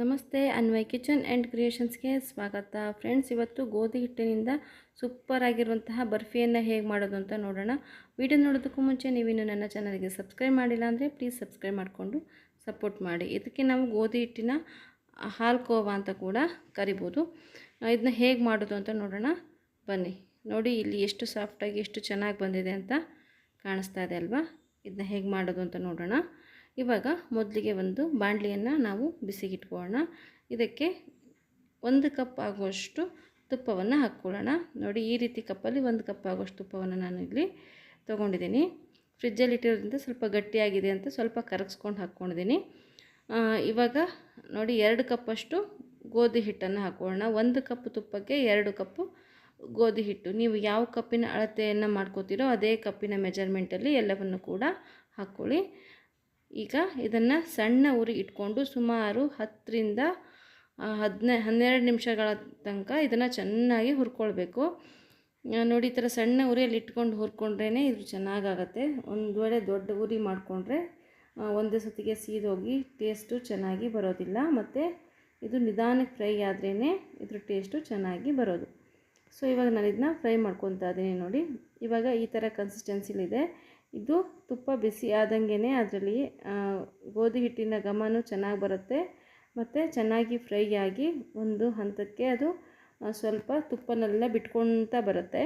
ನಮಸ್ತೆ, Anvay kitchen and ಕ್ರಿಯೇಷನ್ಸ್ಗೆ ಸ್ವಾಗತ. Friends, ಇವತ್ತು ಗೋಧಿ ಹಿಟ್ಟಿನಿಂದ ಸೂಪರ್ ಆಗಿರುವಂತಹ ಬರ್ಫಿಯನ್ನು ಹೇಗೆ ಮಾಡೋದು ಅಂತ ನೋಡೋಣ. ವಿಡಿಯೋ ನೋಡೋದಕ್ಕೂ ಮುಂಚೆ ನೀವಿನ್ನು ನನ್ನ ಚಾನಲ್ಗೆ ಸಬ್ಸ್ಕ್ರೈಬ್ ಮಾಡಿಲ್ಲ ಅಂದರೆ ಪ್ಲೀಸ್ ಸಬ್ಸ್ಕ್ರೈಬ್ ಮಾಡಿಕೊಂಡು ಸಪೋರ್ಟ್ ಮಾಡಿ. ಇದಕ್ಕೆ ನಾವು ಗೋಧಿ ಹಿಟ್ಟಿನ ಹಾಲು ಕೋವಾ ಅಂತ ಕೂಡ ಕರಿಬೋದು. ಇದನ್ನ ಹೇಗೆ ಮಾಡೋದು ಅಂತ ನೋಡೋಣ. ಬನ್ನಿ. ನೋಡಿ, ಇಲ್ಲಿ ಎಷ್ಟು ಸಾಫ್ಟಾಗಿ ಎಷ್ಟು ಚೆನ್ನಾಗಿ ಬಂದಿದೆ ಅಂತ ಕಾಣಿಸ್ತಾ ಇದೆ ಅಲ್ವಾ? ಇದನ್ನ ಹೇಗೆ ಮಾಡೋದು ಅಂತ ನೋಡೋಣ. ಇವಾಗ ಮೊದಲಿಗೆ ಒಂದು ಬಾಣಲಿಯನ್ನು ನಾವು ಬಿಸಿಗಿಟ್ಕೊಳ್ಳೋಣ. ಇದಕ್ಕೆ ಒಂದು ಕಪ್ ಆಗುವಷ್ಟು ತುಪ್ಪವನ್ನು ಹಾಕ್ಕೊಳ್ಳೋಣ. ನೋಡಿ, ಈ ರೀತಿ ಕಪ್ಪಲ್ಲಿ ಒಂದು ಕಪ್ ಆಗುವಷ್ಟು ತುಪ್ಪವನ್ನು ನಾನು ಇಲ್ಲಿ ತೊಗೊಂಡಿದ್ದೀನಿ. ಫ್ರಿಜ್ಜಲ್ಲಿ ಇಟ್ಟಿರೋದ್ರಿಂದ ಸ್ವಲ್ಪ ಗಟ್ಟಿಯಾಗಿದೆ ಅಂತ ಸ್ವಲ್ಪ ಕರಗಿಸ್ಕೊಂಡು ಹಾಕ್ಕೊಂಡಿದ್ದೀನಿ. ಇವಾಗ ನೋಡಿ, ಎರಡು ಕಪ್ಪಷ್ಟು ಗೋಧಿ ಹಿಟ್ಟನ್ನು ಹಾಕ್ಕೊಳ್ಳೋಣ. ಒಂದು ಕಪ್ ತುಪ್ಪಕ್ಕೆ ಎರಡು ಕಪ್ಪು ಗೋಧಿ ಹಿಟ್ಟು. ನೀವು ಯಾವ ಕಪ್ಪಿನ ಅಳತೆಯನ್ನು ಮಾಡ್ಕೋತೀರೋ ಅದೇ ಕಪ್ಪಿನ ಮೆಜರ್ಮೆಂಟಲ್ಲಿ ಎಲ್ಲವನ್ನು ಕೂಡ ಹಾಕ್ಕೊಳ್ಳಿ. ಈಗ ಇದನ್ನು ಸಣ್ಣ ಉರಿ ಇಟ್ಕೊಂಡು ಸುಮಾರು ಹತ್ತರಿಂದ ಹದಿನೈ, ಹನ್ನೆರಡು ನಿಮಿಷಗಳ ತನಕ ಇದನ್ನು ಚೆನ್ನಾಗಿ ಹುರ್ಕೊಳ್ಬೇಕು. ನೋಡಿ ಈ ಥರ ಸಣ್ಣ ಉರಿಯಲ್ಲಿ ಇಟ್ಕೊಂಡು ಹುರ್ಕೊಂಡ್ರೇ ಇದು ಚೆನ್ನಾಗಾಗತ್ತೆ. ಒಂದು ವೇಳೆ ದೊಡ್ಡ ಉರಿ ಮಾಡಿಕೊಂಡ್ರೆ ಒಂದೇ ಸತಿಗೆ ಸೀದೋಗಿ ಟೇಸ್ಟು ಚೆನ್ನಾಗಿ ಬರೋದಿಲ್ಲ. ಮತ್ತು ಇದು ನಿಧಾನಕ್ಕೆ ಫ್ರೈ ಆದ್ರೇ ಇದ್ರ ಟೇಸ್ಟು ಚೆನ್ನಾಗಿ ಬರೋದು. ಸೊ ಇವಾಗ ನಾನು ಇದನ್ನ ಫ್ರೈ ಮಾಡ್ಕೊತಾ ಇದ್ದೀನಿ ನೋಡಿ. ಇವಾಗ ಈ ಥರ ಕನ್ಸಿಸ್ಟೆನ್ಸಿಲಿದೆ ಇದು ತುಪ್ಪ ಬಿಸಿ ಆದಂಗೆ ಅದರಲ್ಲಿ ಗೋಧಿ ಹಿಟ್ಟಿನ ಘಮನೂ ಚೆನ್ನಾಗಿ ಬರುತ್ತೆ. ಮತ್ತು ಚೆನ್ನಾಗಿ ಫ್ರೈ ಆಗಿ ಒಂದು ಹಂತಕ್ಕೆ ಅದು ಸ್ವಲ್ಪ ತುಪ್ಪನೆಲ್ಲ ಬಿಟ್ಕೊಳ್ತಾ ಬರುತ್ತೆ.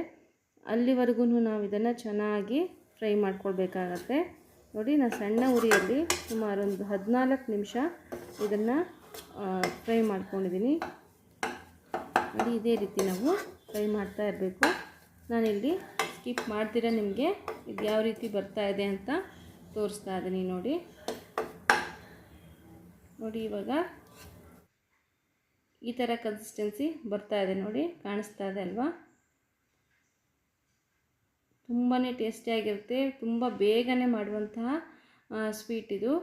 ಅಲ್ಲಿವರೆಗೂ ನಾವು ಇದನ್ನು ಚೆನ್ನಾಗಿ ಫ್ರೈ ಮಾಡ್ಕೊಳ್ಬೇಕಾಗತ್ತೆ. ನೋಡಿ ನಾನು ಸಣ್ಣ ಉರಿಯಲ್ಲಿ ಸುಮಾರು ಒಂದು ಹದಿನಾಲ್ಕು ನಿಮಿಷ ಇದನ್ನು ಫ್ರೈ ಮಾಡ್ಕೊಂಡಿದ್ದೀನಿ ನೋಡಿ, ಇದೇ ರೀತಿ ನಾವು ಫ್ರೈ ಮಾಡ್ತಾ ಇರಬೇಕು. ನಾನಿಲ್ಲಿ ಸ್ಕಿಪ್ ಮಾಡ್ತೀರ ನಿಮಗೆ? ಇದು ಯಾವ ರೀತಿ ಬರ್ತಾ ಇದೆ ಅಂತ ತೋರಿಸ್ತಾ ಇದ್ದೀನಿ ನೋಡಿ. ನೋಡಿ ಇವಾಗ ಈ ಥರ ಕನ್ಸಿಸ್ಟೆನ್ಸಿ ಬರ್ತಾ ಇದೆ ನೋಡಿ, ಕಾಣಿಸ್ತಾ ಇದೆ ಅಲ್ವಾ? ತುಂಬಾ ಟೇಸ್ಟಿಯಾಗಿರುತ್ತೆ ತುಂಬ ಬೇಗನೆ ಮಾಡುವಂತಹ ಸ್ವೀಟ್ ಇದು.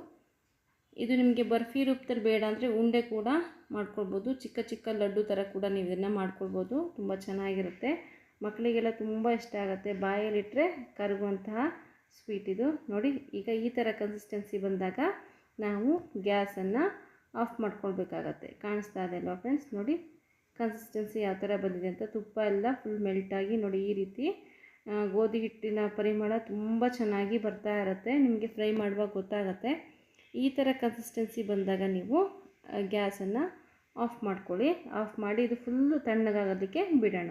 ಇದು ನಿಮಗೆ ಬರ್ಫಿ ರೂಪದಲ್ಲಿ ಬೇಡ ಅಂದರೆ ಉಂಡೆ ಕೂಡ ಮಾಡ್ಕೊಳ್ಬೋದು, ಚಿಕ್ಕ ಚಿಕ್ಕ ಲಡ್ಡು ಥರ ಕೂಡ ನೀವು ಇದನ್ನು ಮಾಡ್ಕೊಳ್ಬೋದು, ತುಂಬ ಚೆನ್ನಾಗಿರುತ್ತೆ. ಮಕ್ಕಳಿಗೆಲ್ಲ ತುಂಬ ಇಷ್ಟ ಆಗುತ್ತೆ. ಬಾಯಲ್ಲಿಟ್ಟರೆ ಕರಗುವಂತಹ ಸ್ವೀಟ್ ಇದು. ನೋಡಿ, ಈಗ ಈ ಥರ ಕನ್ಸಿಸ್ಟೆನ್ಸಿ ಬಂದಾಗ ನಾವು ಗ್ಯಾಸನ್ನು ಆಫ್ ಮಾಡ್ಕೊಳ್ಬೇಕಾಗತ್ತೆ. ಕಾಣಿಸ್ತಾ ಇದೆ ಅಲ್ವಾ ಫ್ರೆಂಡ್ಸ್ ನೋಡಿ ಕನ್ಸಿಸ್ಟೆನ್ಸಿ ಯಾವ ಥರ ಬಂದಿದೆ ಅಂತ ತುಪ್ಪ ಎಲ್ಲ ಫುಲ್ ಮೆಲ್ಟಾಗಿ ನೋಡಿ ಈ ರೀತಿ ಗೋಧಿ ಹಿಟ್ಟಿನ ಪರಿಮಳ ತುಂಬ ಚೆನ್ನಾಗಿ ಬರ್ತಾ ಇರುತ್ತೆ. ನಿಮಗೆ ಫ್ರೈ ಮಾಡುವಾಗ ಗೊತ್ತಾಗತ್ತೆ. ಈ ಥರ ಕನ್ಸಿಸ್ಟೆನ್ಸಿ ಬಂದಾಗ ನೀವು ಗ್ಯಾಸನ್ನು ಆಫ್ ಮಾಡ್ಕೊಳ್ಳಿ. ಆಫ್ ಮಾಡಿ ಇದು ಫುಲ್ಲು ತಣ್ಣಗಾಗೋದಕ್ಕೆ ಬಿಡೋಣ.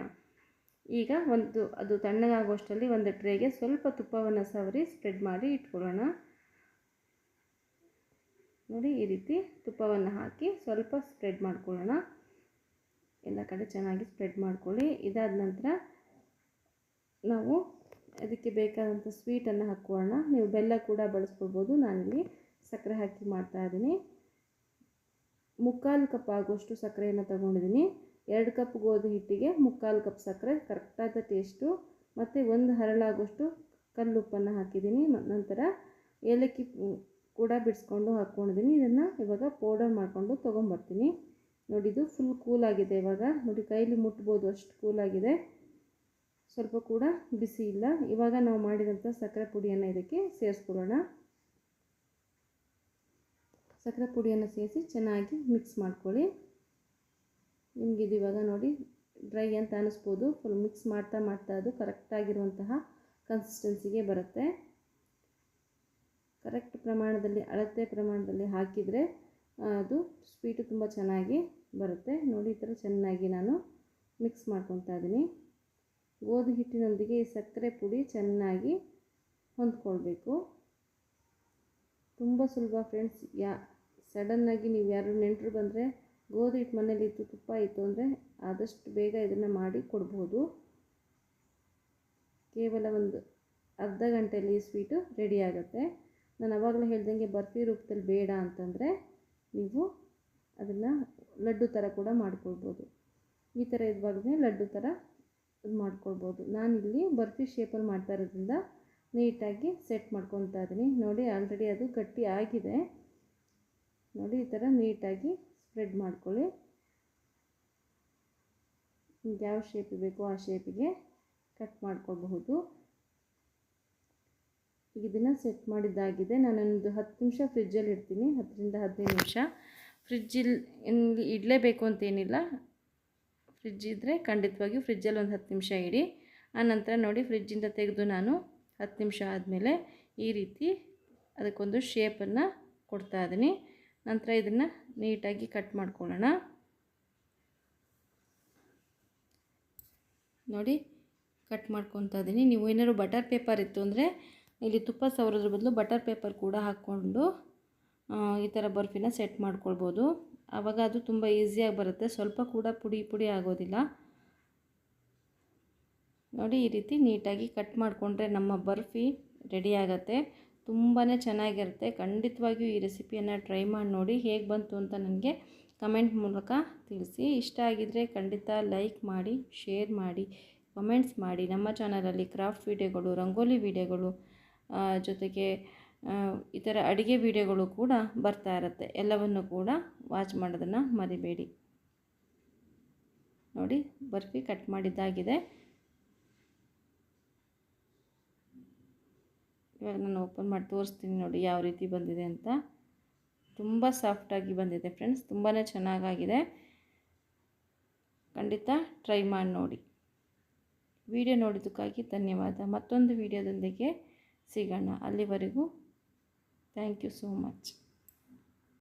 ಈಗ ಒಂದು, ಅದು ತಣ್ಣಗಾಗುವಷ್ಟರಲ್ಲಿ ಒಂದು ಟ್ರೇಗೆ ಸ್ವಲ್ಪ ತುಪ್ಪವನ್ನು ಸವರಿ ಸ್ಪ್ರೆಡ್ ಮಾಡಿ ಇಟ್ಕೊಳ್ಳೋಣ. ನೋಡಿ, ಈ ರೀತಿ ತುಪ್ಪವನ್ನು ಹಾಕಿ ಸ್ವಲ್ಪ ಸ್ಪ್ರೆಡ್ ಮಾಡ್ಕೊಳ್ಳೋಣ. ಎಲ್ಲ ಕಡೆ ಚೆನ್ನಾಗಿ ಸ್ಪ್ರೆಡ್ ಮಾಡ್ಕೊಳ್ಳಿ. ಇದಾದ ನಂತರ ನಾವು ಅದಕ್ಕೆ ಬೇಕಾದಂಥ ಸ್ವೀಟನ್ನು ಹಾಕ್ಕೊಳ್ಳೋಣ. ನೀವು ಬೆಲ್ಲ ಕೂಡ ಬಳಸ್ಕೊಳ್ಬೋದು. ನಾನಿಲ್ಲಿ ಸಕ್ಕರೆ ಹಾಕಿ ಮಾಡ್ತಾ ಇದ್ದೀನಿ. ಮುಕ್ಕಾಲು ಕಪ್ ಆಗುವಷ್ಟು ಸಕ್ಕರೆಯನ್ನು ತಗೊಂಡಿದ್ದೀನಿ. ಎರಡು ಕಪ್ ಗೋಧಿ ಹಿಟ್ಟಿಗೆ ಮುಕ್ಕಾಲು ಕಪ್ ಸಕ್ಕರೆ, ಕರೆಕ್ಟಾದ ಟೇಸ್ಟು ಮತ್ತು ಒಂದು ಹರಳಾಗುವಷ್ಟು ಕಲ್ಲುಪ್ಪನ್ನು ಹಾಕಿದ್ದೀನಿ. ನಂತರ ಏಲಕ್ಕಿ ಕೂಡ ಬಿಡಿಸ್ಕೊಂಡು ಹಾಕ್ಕೊಂಡಿದ್ದೀನಿ. ಇದನ್ನು ಇವಾಗ ಪೌಡರ್ ಮಾಡಿಕೊಂಡು ತೊಗೊಂಬರ್ತೀನಿ. ನೋಡಿ, ಇದು ಫುಲ್ ಕೂಲಾಗಿದೆ ಇವಾಗ. ನೋಡಿ, ಕೈಲಿ ಮುಟ್ಬೋದು, ಅಷ್ಟು ಕೂಲಾಗಿದೆ ಸ್ವಲ್ಪ ಕೂಡ ಬಿಸಿ ಇಲ್ಲ. ಇವಾಗ ನಾವು ಮಾಡಿದಂಥ ಸಕ್ಕರೆ ಪುಡಿಯನ್ನು ಇದಕ್ಕೆ ಸೇರಿಸ್ಕೊಳ್ಳೋಣ. ಸಕ್ಕರೆ ಪುಡಿಯನ್ನು ಸೇರಿಸಿ ಚೆನ್ನಾಗಿ ಮಿಕ್ಸ್ ಮಾಡ್ಕೊಳ್ಳಿ. ನಿಮಗಿದು ಇವಾಗ ನೋಡಿ ಡ್ರೈ ಅಂತ ಅನ್ನಿಸ್ಬೋದು ಫುಲ್ ಮಿಕ್ಸ್ ಮಾಡ್ತಾ ಮಾಡ್ತಾ ಅದು ಕರೆಕ್ಟಾಗಿರುವಂತಹ ಕನ್ಸಿಸ್ಟೆನ್ಸಿಗೆ ಬರುತ್ತೆ. ಕರೆಕ್ಟ್ ಪ್ರಮಾಣದಲ್ಲಿ, ಅಳತೆ ಪ್ರಮಾಣದಲ್ಲಿ ಹಾಕಿದರೆ ಅದು ಸ್ವೀಟು ತುಂಬ ಚೆನ್ನಾಗಿ ಬರುತ್ತೆ. ನೋಡಿ, ಈ ಥರ ಚೆನ್ನಾಗಿ ನಾನು ಮಿಕ್ಸ್ ಮಾಡ್ಕೊತಾ ಇದ್ದೀನಿ ಗೋಧಿ ಹಿಟ್ಟಿನೊಂದಿಗೆ ಈ ಸಕ್ಕರೆ ಪುಡಿ ಚೆನ್ನಾಗಿ ಹೊಂದ್ಕೊಳ್ಬೇಕು. ತುಂಬ ಸುಲಭ ಫ್ರೆಂಡ್ಸ್ ಯಾ ಸಡನ್ನಾಗಿ ನೀವು ಯಾರು ನೆಂಟರು ಬಂದರೆ ಗೋಧಿ ಹಿಟ್ಟು ಮನೇಲಿ ಇತ್ತು ತುಪ್ಪ ಇತ್ತು ಅಂದರೆ ಆದಷ್ಟು ಬೇಗ ಇದನ್ನು ಮಾಡಿ ಕೊಡ್ಬೋದು. ಕೇವಲ ಒಂದು ಅರ್ಧ ಗಂಟೆಯಲ್ಲಿ ಈ ಸ್ವೀಟು ರೆಡಿ ಆಗುತ್ತೆ. ನಾನು ಅವಾಗಲೂ ಹೇಳ್ದಂಗೆ ಬರ್ಫಿ ರೂಪದಲ್ಲಿ ಬೇಡ ಅಂತಂದರೆ ನೀವು ಅದನ್ನು ಲಡ್ಡು ಥರ ಕೂಡ ಮಾಡ್ಕೊಳ್ಬೋದು. ಈ ಥರ ಇದ್ವಾಗಲೇ ಲಡ್ಡು ಥರ ಮಾಡ್ಕೊಳ್ಬೋದು. ನಾನಿಲ್ಲಿ ಬರ್ಫಿ ಶೇಪಲ್ಲಿ ಮಾಡ್ತಾ ಇರೋದ್ರಿಂದ ನೀಟಾಗಿ ಸೆಟ್ ಮಾಡ್ಕೊತಾ ಇದ್ದೀನಿ. ನೋಡಿ, ಆಲ್ರೆಡಿ ಅದು ಗಟ್ಟಿ ಆಗಿದೆ. ನೋಡಿ, ಈ ಥರ ನೀಟಾಗಿ ಸ್ಪ್ರೆಡ್ ಮಾಡ್ಕೊಳ್ಳಿ. ನಿಮ್ಗೆ ಯಾವ ಶೇಪ್ ಬೇಕೋ ಆ ಶೇಪಿಗೆ ಕಟ್ ಮಾಡ್ಕೊಳ್ಬಹುದು. ಈಗ ಇದನ್ನು ಸೆಟ್ ಮಾಡಿದ್ದಾಗಿದೆ. ನಾನೊಂದು ಹತ್ತು ನಿಮಿಷ ಫ್ರಿಜ್ಜಲ್ಲಿ ಇಡ್ತೀನಿ. ಹತ್ತರಿಂದ ಹದಿನೈದು ನಿಮಿಷ. ಫ್ರಿಜ್ಜಿಲ್ ಇಲ್ಲಿ ಇಡಲೇಬೇಕು ಅಂತೇನಿಲ್ಲ ಫ್ರಿಜ್ ಇದ್ದರೆ ಖಂಡಿತವಾಗಿಯೂ ಫ್ರಿಜ್ಜಲ್ಲಿ ಒಂದು ಹತ್ತು ನಿಮಿಷ ಇಡಿ. ಆನಂತರ ನೋಡಿ ಫ್ರಿಜ್ಜಿಂದ ತೆಗೆದು ನಾನು ಹತ್ತು ನಿಮಿಷ ಆದಮೇಲೆ ಈ ರೀತಿ ಅದಕ್ಕೊಂದು ಶೇಪನ್ನು ಕೊಡ್ತಾ ಇದ್ದೀನಿ. ನಂತರ ಇದನ್ನು ನೀಟಾಗಿ ಕಟ್ ಮಾಡ್ಕೊಳ್ಳೋಣ. ನೋಡಿ, ಕಟ್ ಮಾಡ್ಕೊತಾ ಇದ್ದೀನಿ ನೀವು ಏನಾದ್ರು ಬಟರ್ ಪೇಪರ್ ಇತ್ತು ಅಂದರೆ ಇಲ್ಲಿ ತುಪ್ಪ ಸವರೋದ್ರ ಬದಲು ಬಟರ್ ಪೇಪರ್ ಕೂಡ ಹಾಕ್ಕೊಂಡು ಈ ಥರ ಬರ್ಫಿನ ಸೆಟ್ ಮಾಡ್ಕೊಳ್ಬೋದು. ಆವಾಗ ಅದು ತುಂಬ ಈಸಿಯಾಗಿ ಬರುತ್ತೆ. ಸ್ವಲ್ಪ ಕೂಡ ಪುಡಿ ಪುಡಿ ಆಗೋದಿಲ್ಲ. ನೋಡಿ, ಈ ರೀತಿ ನೀಟಾಗಿ ಕಟ್ ಮಾಡಿಕೊಂಡ್ರೆ ನಮ್ಮ ಬರ್ಫಿ ರೆಡಿ ಆಗುತ್ತೆ. ತುಂಬಾ ಚೆನ್ನಾಗಿರುತ್ತೆ. ಖಂಡಿತವಾಗಿಯೂ ಈ ರೆಸಿಪಿಯನ್ನು ಟ್ರೈ ಮಾಡಿ ನೋಡಿ ಹೇಗೆ ಬಂತು ಅಂತ ನನಗೆ ಕಮೆಂಟ್ ಮೂಲಕ ತಿಳಿಸಿ. ಇಷ್ಟ ಆಗಿದ್ದರೆ ಖಂಡಿತ ಲೈಕ್ ಮಾಡಿ, ಶೇರ್ ಮಾಡಿ, ಕಮೆಂಟ್ಸ್ ಮಾಡಿ. ನಮ್ಮ ಚಾನಲಲ್ಲಿ ಕ್ರಾಫ್ಟ್ ವೀಡಿಯೋಗಳು, ರಂಗೋಲಿ ವೀಡಿಯೋಗಳು ಜೊತೆಗೆ ಈ ಥರ ಅಡುಗೆ ವೀಡಿಯೋಗಳು ಕೂಡ ಬರ್ತಾ ಇರುತ್ತೆ. ಎಲ್ಲವನ್ನು ಕೂಡ ವಾಚ್ ಮಾಡೋದನ್ನು ಮರಿಬೇಡಿ. ನೋಡಿ ಬರ್ಫಿ ಕಟ್ ಮಾಡಿದ್ದಾಗಿದೆ. ಇವಾಗ ನಾನು ಓಪನ್ ಮಾಡಿ ತೋರಿಸ್ತೀನಿ ನೋಡಿ ಯಾವ ರೀತಿ ಬಂದಿದೆ ಅಂತ. ತುಂಬ ಸಾಫ್ಟಾಗಿ ಬಂದಿದೆ ಫ್ರೆಂಡ್ಸ್ ತುಂಬಾ ಚೆನ್ನಾಗಾಗಿದೆ. ಖಂಡಿತ ಟ್ರೈ ಮಾಡಿ ನೋಡಿ. ವಿಡಿಯೋ ನೋಡಿದ್ದಕ್ಕಾಗಿ ಧನ್ಯವಾದ. ಮತ್ತೊಂದು ವಿಡಿಯೋದೊಂದಿಗೆ ಸಿಗೋಣ. ಅಲ್ಲಿವರೆಗೂ ಥ್ಯಾಂಕ್ ಯು ಸೋ ಮಚ್